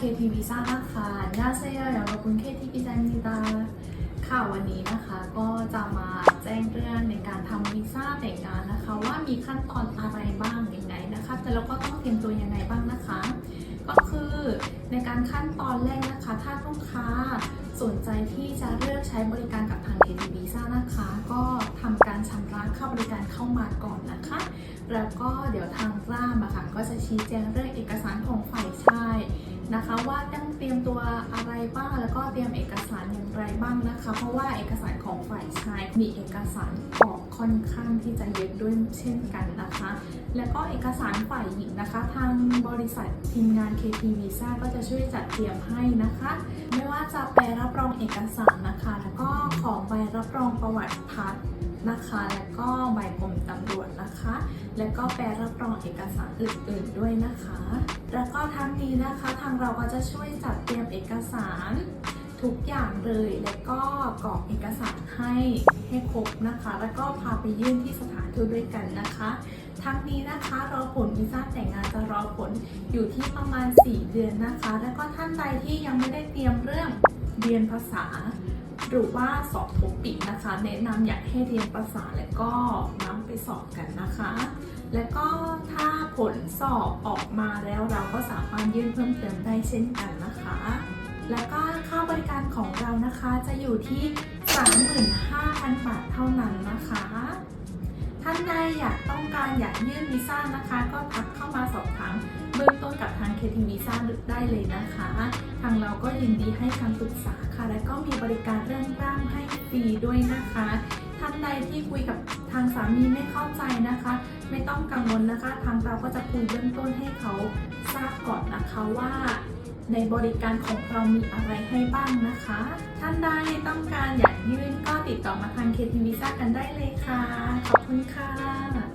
KTV ซ่านะคะย่าเซยเดี๋ยวขอบคุณ KT Visa นิตาค่ะวันนี้นะคะก็จะมาแจ้งเรื่องในการทำวีซ่าแต่งงานนะคะ ว่ามีขั้นตอนอะไรบ้างยังไงนะคะ แต่เราก็ต้องเตรียมตัวยังไงบ้างนะคะ ก็คือในการขั้นตอนแรกนะคะ ถ้าลูกค้าสนใจที่จะเลือกใช้บริการกับทาง KTV ซ่านะคะ ก็ทำการชำระเข้าบริการเข้ามาก่อนนะคะ แล้วก็เดี๋ยวทางร่ามอะค่ะก็จะชี้แจงเรื่องเอกสารของฝ่ายชาย นะคะ ว่าต้องเตรียมตัวอะไรบ้างแล้วก็เตรียมเอกสารอย่างไรบ้างนะคะ เพราะว่าเอกสารของฝ่ายชายมีเอกสารออกค่อนข้างที่จะเยอะด้วยเช่นกันนะคะ แล้วก็เอกสารฝ่ายหญิงนะคะ ทางบริษัททีมงาน KT Visa ก็จะช่วยจัดเตรียมให้นะคะ ไม่ว่าจะแปลรับรองเอกสารนะคะ แล้วก็ขอใบรับรองประวัติพัฒน์นะคะ แล้วก็ใบกรมตำรวจนะคะ แล้วก็แปลรับรองเอกสารอื่นๆด้วยนะคะ แล้วก็ทั้งนี้นะคะทางเราก็จะช่วยจัดเตรียมเอกสารทุกอย่างเลย แล้วก็กรอกเอกสารให้ให้ครบนะคะ แล้วก็พาไปยื่นที่สถานทูตด้วยกันนะคะ ทั้งนี้นะคะรอผลวีซ่าแต่งงานจะรอผลอยู่ที่ประมาณ 4 เดือนนะคะ แล้วก็ท่านใดที่ยังไม่ได้เตรียมเรื่องเรียนภาษา หรือว่าสอบโทปิกนะคะ แนะนำอยากให้เรียนภาษาแล้วก็นำไปสอบกันนะคะ แล้วก็ถ้า ผลสอบออกมาแล้วเราก็สามารถยื่นเพิ่มเติมได้เช่นกันนะคะ แล้วก็ค่าบริการของเรานะคะจะอยู่ที่ 35,000 บาทเท่านั้นนะคะ ท่านใดอยากต้องการอยากยื่นวีซ่านะคะ ก็ทักเข้ามาสอบถามเบื้องต้นกับทาง KT Visa ได้เลยนะคะ ทางเราก็ยินดีให้คำปรึกษาค่ะ และก็มีบริการเรื่องร่างให้ฟรีด้วยนะคะ ท่านใดที่คุยกับทางสามีไม่เข้าใจนะคะ ไม่ต้องกังวลนะคะทางเราก็จะคุยเบื้องต้นให้เขาทราบก่อนนะคะว่าในบริการของเรามีอะไรให้บ้างนะคะ ท่านใดต้องการอยากยื่นก็ติดต่อมาทางเคทีวีซ่ากันได้เลยค่ะ ขอบคุณค่ะ